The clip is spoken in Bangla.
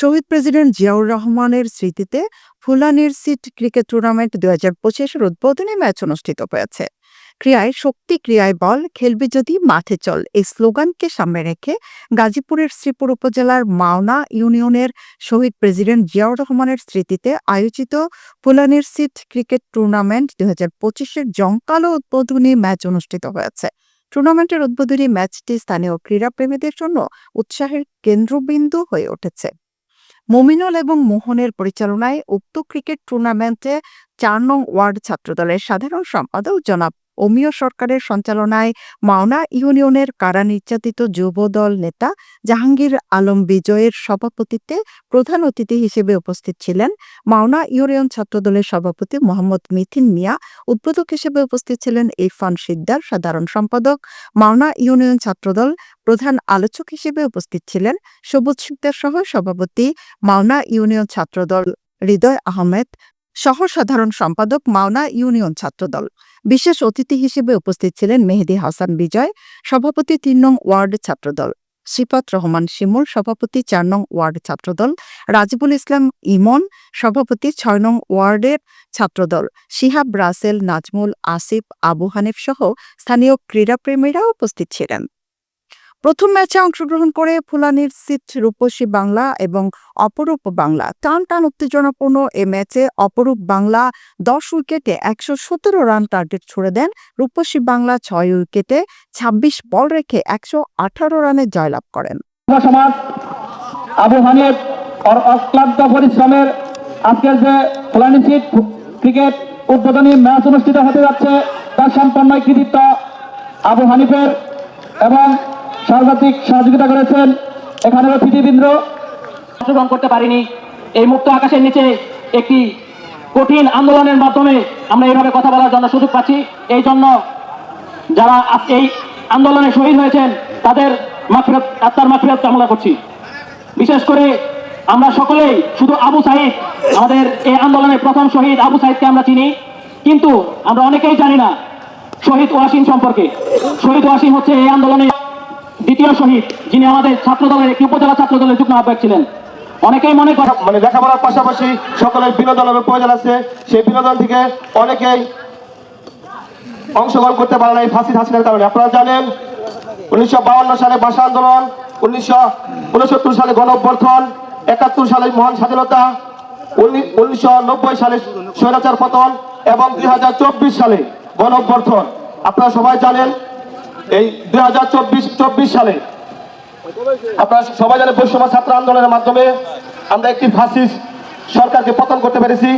শহীদ প্রেসিডেন্ট জিয়াউর রহমানের স্মৃতিতে ফুলানির সিট ক্রিকেট টুর্নামেন্ট দুই হাজার পঁচিশের উদ্বোধনী ম্যাচ অনুষ্ঠিত হয়েছে। ক্রিয়ায় শক্তি, ক্রিয়ায় বল, খেলবে যদি মাঠে চল, এই স্লোগানকে সামনে রেখে গাজীপুরের শ্রীপুর উপজেলার মাওনা ইউনিয়নের শহীদ প্রেসিডেন্ট জিয়াউর রহমানের স্মৃতিতে আয়োজিত ফুলানির সিট ক্রিকেট টুর্নামেন্ট দুই হাজার পঁচিশের জমকালো উদ্বোধনী ম্যাচ অনুষ্ঠিত হয়েছে। টুর্নামেন্টের উদ্বোধনী ম্যাচটি স্থানীয় ক্রীড়াপ্রেমীদের জন্য উৎসাহের কেন্দ্রবিন্দু হয়ে উঠেছে। মমিনুল এবং মোহনের পরিচালনায় উক্ত ক্রিকেট টুর্নামেন্টে চার নং ওয়ার্ড ছাত্রদলের সাধারণ সম্পাদক জনাব অমিয় সরকারের সঞ্চালনায় মাওনা ইউনিয়নের কারা নির্যাতিত যুবদল নেতা জাহাঙ্গীর আলম বিজয়ের সভাপতিত্বে প্রধান অতিথি হিসেবে উপস্থিত ছিলেন মাওনা ইউনিয়ন ছাত্রদলের সভাপতি মোহাম্মদ মিথিন মিয়া। উদ্বোধক হিসেবে উপস্থিত ছিলেন ইরফান সিদ্দার সাধারণ সম্পাদক। মাওনা ইউনিয়ন ছাত্রদল প্রধান আলোচক হিসেবে উপস্থিত ছিলেন সবুজ সিকদার সহ সভাপতি মাওনা ইউনিয়ন ছাত্রদল হৃদয় আহমেদ সহ সাধারণ সম্পাদক মাওনা ইউনিয়ন ছাত্রদল। বিশেষ অতিথি হিসেবে উপস্থিত ছিলেন মেহেদি হাসান বিজয়, সভাপতি তিন নং ওয়ার্ড ছাত্রদল। সিফাত রহমান শিমুল, সভাপতি চার নং ওয়ার্ড ছাত্রদল। রাজিবুল ইসলাম ইমন, সভাপতি ছয় নং ওয়ার্ডের ছাত্রদল। শিহাব রাসেল, নাজমুল, আসিফ, আবু হানিফ সহ স্থানীয় ক্রীড়াপ্রেমীরা উপস্থিত ছিলেন। প্রথম ম্যাচে অংশগ্রহণ করে ফুলানির সিট রূপসী বাংলা এবং অপরূপ বাংলা। টান টান উত্তেজনাপূর্ণ এ ম্যাচে অপরূপ বাংলা দশ উইকেটে একশো সতেরো রান টার্গেট ছুড়ে দেন। রূপসী বাংলা ছয় উইকেটে ছাব্বিশ বল রেখে একশো আঠারো রানে জয়লাভ করেন। সমাজ, আবু হানিফ অক্লান্ত পরিশ্রমের আজকের যে ফলানি সিট ক্রিকেট উদ্বোধনী ম্যাচ অনুষ্ঠিত হতে যাচ্ছে, তার সম্পন্ন কৃতিত্ব আবু হানিফের এবং সর্বাধিক সহযোগিতা করেছেন এখানের অতিথিবৃন্দ অংশগ্রহণ করতে পারিনি। এই মুক্ত আকাশের নিচে একটি কঠিন আন্দোলনের মাধ্যমে আমরা এইভাবে কথা বলার জন্য সুযোগ পাচ্ছি। এই জন্য যারা এই আন্দোলনে শহীদ হয়েছেন, তাদের মাফিরত, আত্মার মাফিরত কামনা করছি। বিশেষ করে আমরা সকলেই শুধু আবু সাইদ, আমাদের এই আন্দোলনের প্রথম শহীদ আবু সাহিদকে আমরা চিনি। কিন্তু আমরা অনেকেই জানি না শহীদ ওয়াসিম সম্পর্কে। শহীদ ওয়াসিম হচ্ছে এই আন্দোলনে দ্বিতীয় শহীদ, যিনি আমাদের ছাত্র দলের একটি উপজেলা ছাত্র দলের যুগ্ম আহ্বায়ক ছিলেন। অনেকেই মনে করে মানে লেখাপড়ার পাশাপাশি সকলের বিনোদনের প্রয়োজন আছে। সেই বিনোদন থেকে অনেকেই অংশগ্রহণ করতে পারে না এই ফাঁসি হাসিনার কারণে। আপনারা জানেন, উনিশশো সালে ভাষা আন্দোলন, উনিশশো উনসত্তর সালে গণ অভ্যর্থন একাত্তর সালে মহান স্বাধীনতা উনিশশো নব্বই সালে স্বৈরাচার পতন এবং দুই হাজার চব্বিশ সালে গণ অভ্যর্থন আপনারা সবাই জানেন এই দুই হাজার চব্বিশ চব্বিশ সালে আপনারা সবাই জানেন বৈষম্য ছাত্র আন্দোলনের মাধ্যমে আমরা একটি ফাঁসি সরকারকে পতন করতে পেরেছি।